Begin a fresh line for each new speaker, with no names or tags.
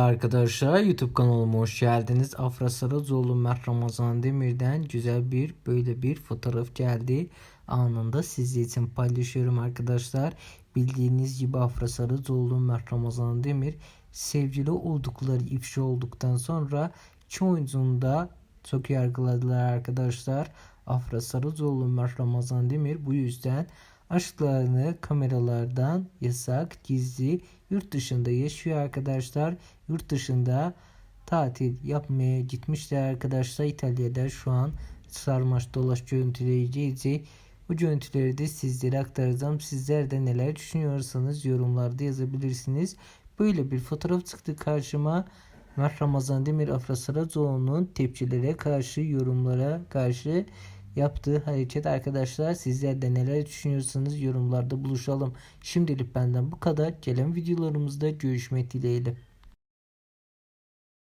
Arkadaşlar YouTube kanalıma hoş geldiniz. Afra Saracoğlu Mert Ramazan Demir'den güzel bir böyle bir fotoğraf geldi. Anında sizler için paylaşıyorum arkadaşlar. Bildiğiniz gibi Afra Saracoğlu Mert Ramazan Demir sevgili oldukları ifşa olduktan sonra çoğuncunu da çok yargıladılar arkadaşlar. Afra Saracoğlu Mert Ramazan Demir bu yüzden aşklarını kameralardan yasak, gizli, yurt dışında yaşıyor arkadaşlar. Yurt dışında tatil yapmaya gitmişler arkadaşlar. İtalya'da şu an sarmaş dolaş görüntüleri izleyecek. Bu görüntüleri de sizlere aktaracağım. Sizler de neler düşünüyorsanız yorumlarda yazabilirsiniz. Böyle bir fotoğraf çıktı karşıma. Mert Ramazan Demir Afra Saracoğlu'nun tepkilere karşı, yorumlara karşı yaptığı hareket arkadaşlar. Sizler de neler düşünüyorsanız yorumlarda buluşalım. Şimdilik benden bu kadar. Gelen videolarımızda görüşmek dileğiyle.